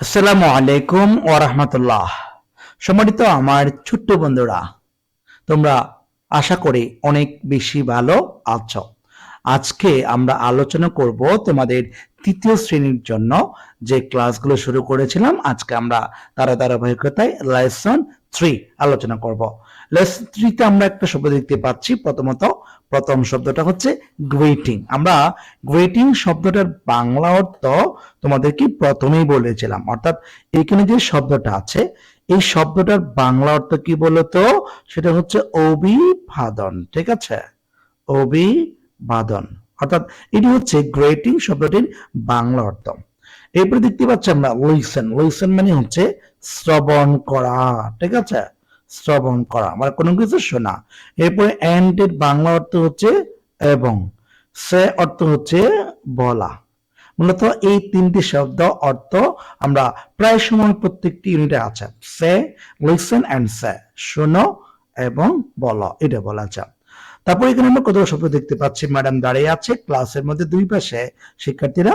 আসসালামু আলাইকুম ও রহমতুল্লাহ। সম্মানিত আমার ছোট্ট বন্ধুরা, তোমরা আশা করি অনেক বেশি ভালো আছো। আজকে আমরা আলোচনা করব তোমাদের তৃতীয় শ্রেণির জন্য যে ক্লাসগুলো শুরু করেছিলাম, আজকে আমরা তারা ধারাবাহিকতায় লেসন থ্রি আলোচনা করব। লেসন থ্রিতে আমরা একটা শব্দ দেখতে পাচ্ছি। প্রথমত, প্রথম শব্দটা হচ্ছে গ্রেটিং। আমরা গ্রেটিং শব্দটার বাংলা অর্থ তোমাদেরকে প্রথমেই বলেছিলাম। অর্থাৎ এখানে যে শব্দটা আছে, এই শব্দটার বাংলা অর্থ কি বলতো? সেটা হচ্ছে অভিবাদন, ঠিক আছে? অভিবাদন। অর্থাৎ এটি হচ্ছে গ্রেটিং শব্দটির বাংলা অর্থ। এরপরে দেখতে পাচ্ছি আমরা লিসেন লিসেন মানে হচ্ছে শ্রবণ করা, ঠিক আছে? শ্রবণ করা মানে কোনো কিছু শোনা। এরপরে এর বাংলা অর্থ হচ্ছে এবং। সে অর্থ হচ্ছে বলা। মূলত এই তিনটি শব্দ অর্থ আমরা প্রায় সময় প্রত্যেকটি ইউনিটে আছে। সে লিসেন অ্যান্ড সে, শোনো এবং বলো, এটা বলা যায় তারপর এখানে আমরা কত শব্দ দেখতে পাচ্ছি? ম্যাডাম দাঁড়িয়ে আছে ক্লাসের মধ্যে দুই পাশে শিক্ষার্থীরা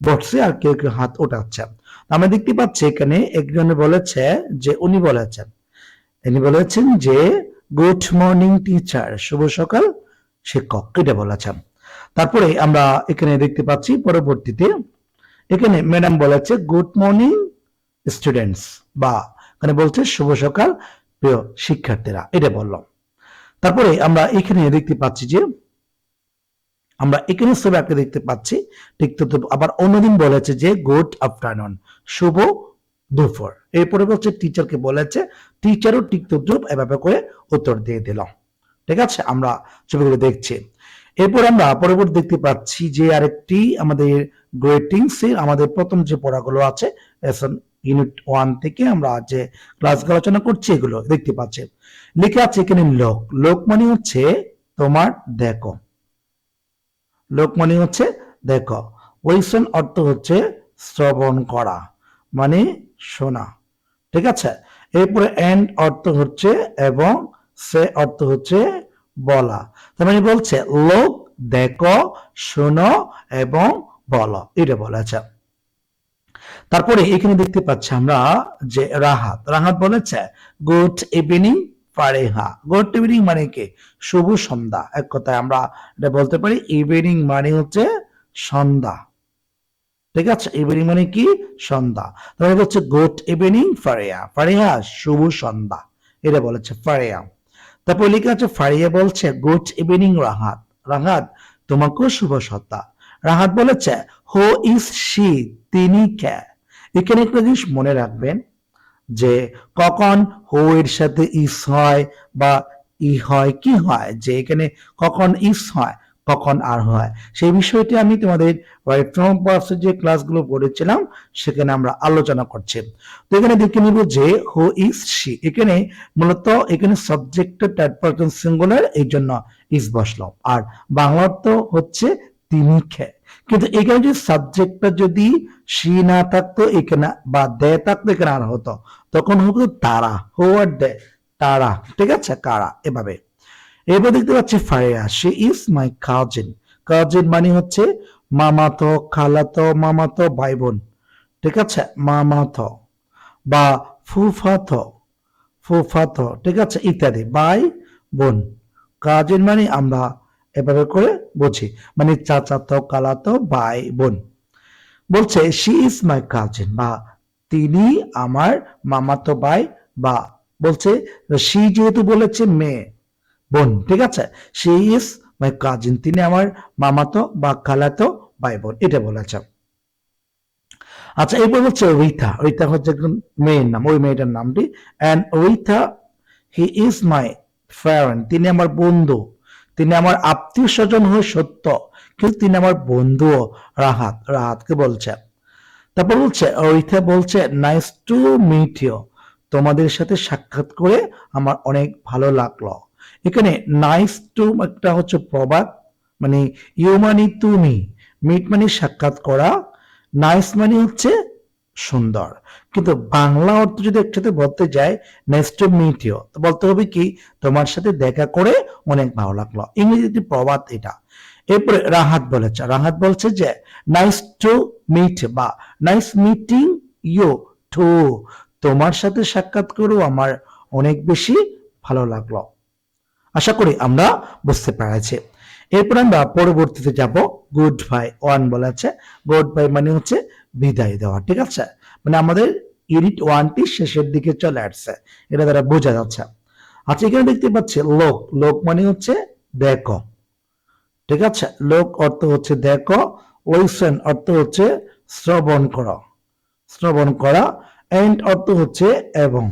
বসছে আর কেউ কেউ হাত ওঠাচ্ছে। আমরা দেখতে পাচ্ছি এখানে একজন বলেছে যে, উনি বলেছেন। ইনি বলেছেন যে গুড মর্নিং টিচার শুভ সকাল, শিক্ষক। এটা বলেছেন। তারপরে আমরা এখানে দেখতে পাচ্ছি পরবর্তীতে এখানে ম্যাডাম বলেছে গুড মর্নিং স্টুডেন্টস বা এখানে বলছে, শুভ সকাল, প্রিয় শিক্ষার্থীরা। এটা বললাম তারপরে আমরা এখানে দেখতে পাচ্ছি যে, আমরা এখানে একটা দেখতে পাচ্ছি, ঠিক তো আবার অন্যদিন বলেছে যে গুড আফটারনুন শুভ দুপুর। এরপরে বলছে টিচারকে বলেছে টিচারও ঠিক তদ্রুপ এভাবে করে উত্তর দিয়ে দিল। ঠিক আছে, আমরা ছবিগুলো দেখছি। এরপর আমরা পরবর্তী দেখতে পাচ্ছি যে, আরেকটি আমাদের গ্রেটিংস এর আমাদের প্রথম যে পড়াগুলো আছে ইউনিট ওয়ান থেকে আমরা যে ক্লাসগুলো আলোচনা করছি এগুলো দেখতে পাচ্ছি। লিখে আছে এখানে লোক। লোক মানে হচ্ছে তোমার দেখো। লোক মানে হচ্ছে দেখো। ওইসন অর্থ হচ্ছে শ্রবণ করা মানে শোনা। ঠিক আছে? এরপরে এন্ড অর্থ হচ্ছে এবং সে অর্থ হচ্ছে বলা। তার মানে বলছে, লোক, দেখো, শোনো এবং বলো। এটা বলেছে। তারপরে এখানে দেখতে পাচ্ছি আমরা যে রাহাত। রাহাত বলেছে good evening Fareha. Good evening মানে কি? শুভ সন্ধ্যা। এক কথায় আমরা এটা বলতে পারি ইভিনিং মানে হচ্ছে সন্ধ্যা। ঠিক আছে? ইভিনিং মানে কি? সন্ধ্যা। তাহলে হচ্ছে গুড ইভিনিং ফারিয়া ফারিয়া শুভ সন্ধ্যা। এটা বলেছে ফারিয়া তারপর লিখে আছে ফারিয়া বলছে গুড ইভিনিং রাহাত। রাহাত, তোমাকেও শুভ সন্ধ্যা। রাহাত বলেছে হো ইজ শি তিনি কে? এখানে একটা জিনিস মনে রাখবেন যে কখন হো এর সাথে ইস হয় বা ই হয়, কি হয়, যে এখানে কখন ইস হয়, কখন আর হয়। সেই বিষয়টি আমি তোমাদের ফ্রম পার্সের যে ক্লাসগুলো পড়েছিলাম, সেখানে আমরা আলোচনা করছি। তো এখানে দেখে নিব যে হু ইজ শি এখানে মূলত এখানে সাবজেক্টটা থার্ড পারসন সিঙ্গুলার এই জন্য ইস বসল। আর বাংলা তো হচ্ছে তিনি খে কিন্তু এখানে যদি সাবজেক্টটা যদি সি না থাকতো, এখানে বা দে থাকতো, এখানে আর হতো। তখন হতো তারা। হো আর দে তারা। ঠিক আছে? কারা? এভাবে। এবার দেখতে পাচ্ছি Faria she is my cousin cousin মানে হচ্ছে মামাতো, খালাতো, মামাতো ভাই বোন ঠিক আছে? মামাতো বা ফুফাতো। ফুফাতো। ঠিক আছে? ইত্যাদি। ভাই বোন কাজিন মানে আমরা এভাবে করে বলছি মানে চাচাতো, কালাতো, ভাই, বোন। বলছে শি ইজ মাই কাজিন বা তিনি আমার মামাতো ভাই বা বলছে সি যেহেতু বলেছে, মেয়ে, বোন, ঠিক আছে? সে ইজ মাই কাজিন তিনি আমার মামাতো বা খালাতো ভাই, বোন এটা বলেছে। আচ্ছা এরপর হচ্ছে রিথা রিথা হচ্ছে একজন মেয়ের নাম, ওই মেয়েটার নামটি। And Ritha he is my friend তিনি আমার বন্ধু তিনি আমার আত্মীয় স্বজন হয়ে সত্য, কিন্তু তিনি আমার বন্ধুও রাহাত, রাহাতকে বলছে। তারপর বলছে রিথা বলছে নাইস টু মিট ইউ তোমাদের সাথে সাক্ষাৎ করে আমার অনেক ভালো লাগল। এখানে নাইস টু একটা হচ্ছে প্রবাদ মানে ইউ মানে তুমি মিট মানে সাক্ষাৎ করা। নাইস মানে হচ্ছে সুন্দর। কিন্তু বাংলা অর্থ যদি একসাথে বলতে যায় নাইস টু মিট ইউ তো বলতে হবে কি, তোমার সাথে দেখা করে অনেক ভালো লাগল। ইংরেজিতে প্রবাদ এটা। এরপরে রাহাত বলেছে, রাহাত বলছে যে নাইস টু মিট বা নাইস মিটিং ইউ টু তোমার সাথে সাক্ষাৎ করেও আমার অনেক বেশি ভালো লাগল। আশা করি আমরা বুঝতে পেরেছি। এরপর আমরা পরবর্তীতে যাব গুড বাই ওয়ান বলা বলেছে গুড বাই মানে হচ্ছে বিদায় দেওয়া, ঠিক আছে? মানে আমাদের ইউনিট ওয়ানটি শেষের দিকে চলে আসছে, এটা দ্বারা বোঝা যাচ্ছে। আচ্ছা এখানে দেখতে পাচ্ছি লোক লোক মানে হচ্ছে দেখো, ঠিক আছে? লোক অর্থ হচ্ছে দেখো লিসেন অর্থ হচ্ছে শ্রবণ করা শ্রবণ করা এন্ড অর্থ হচ্ছে এবং।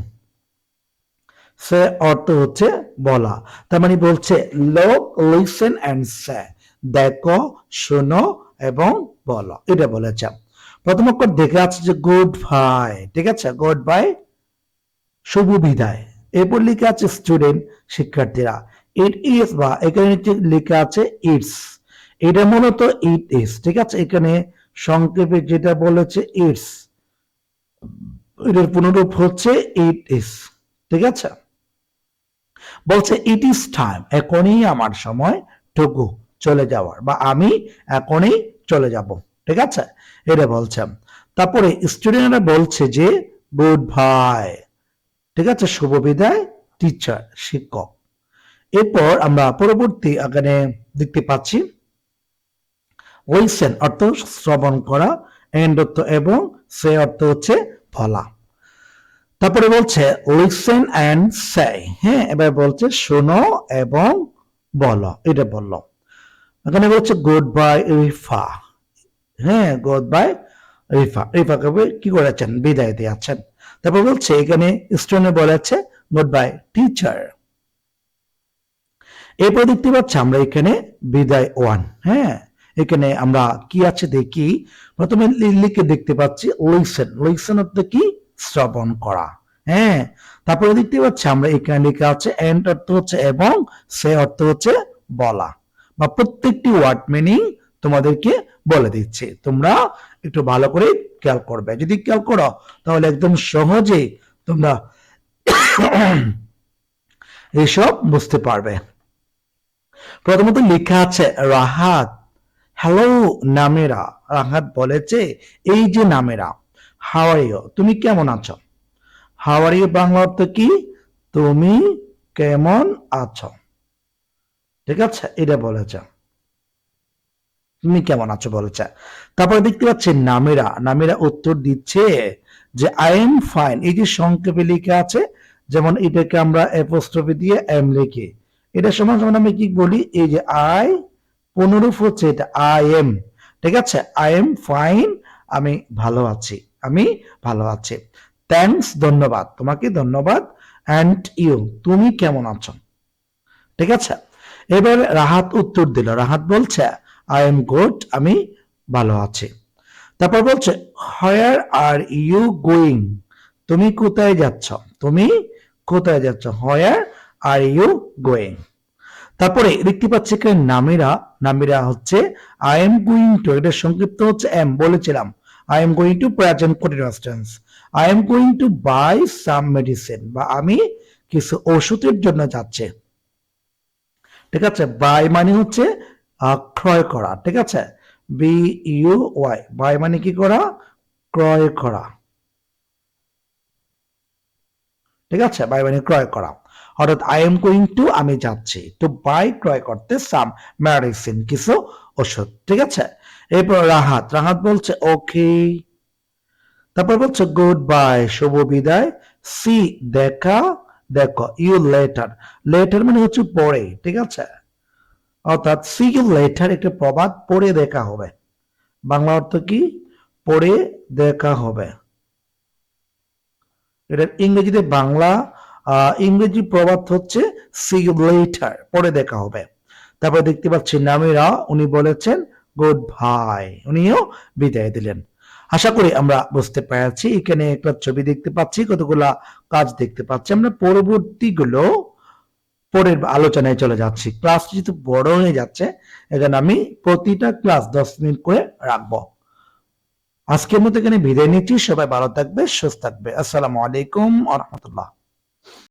সে অর্থ হচ্ছে বলা। তার মানে বলছে, লোক লিসেন অ্যান্ড সে দেখো, শোনো এবং বলো। এটা বলেছে। প্রথম অক্ষর দেখে আছে যে, গুড বাই। ঠিক আছে? Good bye. শুভ বিদায়। এরপর লেখা আছে, স্টুডেন্ট, শিক্ষার্থীরা। ইট ইজ বা এখানে লেখা আছে, ইটস। এটা মূলত ইট ইজ ঠিক আছে? এখানে সংক্ষেপে যেটা বলেছে, ইটস। এটার পুনরূপ হচ্ছে, ইট ইজ ঠিক আছে? বলছে ইট ইজ টাইম এখনই আমার সময় টুকু চলে যাওয়ার বা আমি এখনই চলে যাব। ঠিক আছে? এটা বলছে। তারপরে স্টুডেন্টরা বলছে যে, গুড বাই। ঠিক আছে? শুভ বিদায় টিচার শিক্ষক। এরপর আমরা পরবর্তী এখানে দেখতে পাচ্ছি। লিসেন অর্থ শ্রবণ করা এন্ড অর্থ এবং সে অর্থ হচ্ছে বলা। তারপরে বলছে লিসেন অ্যান্ড সে হ্যাঁ এবার বলছে, শোনো এবং বলো। এটা বলল। এখানে বলছে গুড বাই রিফা হ্যাঁ গুড বাই রিফা রিফা কবে? কি করেছেন? বিদায় দিয়েছেন। তারপর বলছে, এখানে স্টুডেন্ট বলেছে গুড বাই টিচার এরপর দেখতে পাচ্ছি, আমরা এখানে বিদায় ওয়ান। হ্যাঁ এখানে আমরা কি আছে দেখি। প্রথমে লিখে দেখতে পাচ্ছি লিসেন লিসেন অর্থ কি? শ্রবণ করা। হ্যাঁ তারপরে দেখতে পাচ্ছি আমরা এখানে লেখা আছে এন্ড অর্থ হচ্ছে, এবং সে অর্থ হচ্ছে, বলা বা প্রত্যেকটি ওয়ার্ড মিনিং তোমাদেরকে বলে দিচ্ছি। তোমরা একটু ভালো করে খেয়াল করবে। যদি খেয়াল করো, তাহলে একদম সহজে তোমরা এসব বুঝতে পারবে। প্রথমত লেখা আছে, রাহাত, হ্যালো নামেরা। রাহাত বলেছে, এই যে নামেরা। হাওয়ারিও তুমি কেমন আছো? হাওয়ারিও বাংলা অর্থ কি? তুমি কেমন আছো? ঠিক আছে, এটা বলেছে। তুমি কেমন আছো বলেছে। তারপরে দেখতে পাচ্ছি নামেরা। নামেরা উত্তর দিচ্ছে যে আই এম ফাইন এই যে সংক্ষেপে লেখা আছে, যেমন এটাকে আমরা অ্যাপোস্ট্রফি দিয়ে এম লিখি। এটা সমান সমান আমি কি বলি? এই যে আই পুনরূপ হচ্ছে এটা আই এম ঠিক আছে আই এম ফাইন আমি ভালো আছি। আমি ভালো আছি। থ্যাঙ্কস ধন্যবাদ। তোমাকে ধন্যবাদ। অ্যান্ড ইউ তুমি কেমন আছো? ঠিক আছে? এবার রাহাত উত্তর দিল। রাহাত বলছে আই এম গুড আমি ভালো আছি। তারপর বলছে হোয়ার আর ইউ গোয়িং তুমি কোথায় যাচ্ছ? তুমি কোথায় যাচ্ছ? হোয়ার আর ইউ গোয়িং তারপরে দেখতে পাচ্ছি এখানে নামিরা নামিরা হচ্ছে আই এম গোয়িং টু এটা সংক্ষিপ্ত হচ্ছে এম বলেছিলাম। I am going to present continuous tense I am going to buy some medicine বা আমি কিছু ওষুধের জন্য যাচ্ছি। ঠিক আছে? বাই মানে হচ্ছে ক্রয় করা। ঠিক আছে? বি ইউ ওয়াই বাই মানে কি করা? ক্রয় করা। ঠিক আছে? বাই মানে ক্রয় করা। অর্থাৎ আই এম গোয়িং টু আমি যাচ্ছি। টু বাই ক্রয় করতে সাম মেডিসিন কিছু ওষুধ, ঠিক আছে? এরপর রাহাত রাহাত বলছে ওকে তারপর বলছে গুড বাই শুভ বিদায়। সি দেখা, দেখো ইউ লেটার লেটার মানে হচ্ছে পরে, ঠিক আছে? অর্থাৎ সি ইউ লেটার একটা প্রবাদ, পরে দেখা হবে। বাংলা অর্থ কি? পড়ে দেখা হবে। এটা ইংরেজিতে বাংলা ইংরেজি প্রবাদ হচ্ছে সি লেটার পড়ে দেখা হবে। তারপর দেখতে পাচ্ছি নামিরা, উনি বলেছেন গুড ভাই উনিও বিদায় দিলেন। আশা করি আমরা বুঝতে পেরেছি। এখানে একটা ছবি দেখতে পাচ্ছি, কতগুলা কাজ দেখতে পাচ্ছি। আমরা পরবর্তীগুলো পরের আলোচনায় চলে যাচ্ছি। ক্লাস যেহেতু বড় হয়ে যাচ্ছে এখানে আমি প্রতিটা ক্লাস দশ মিনিট করে রাখব। আজকের মতো এখানে বিদায় নিচ্ছি। সবাই ভালো থাকবে, সুস্থ থাকবে। আসসালামু আলাইকুম আ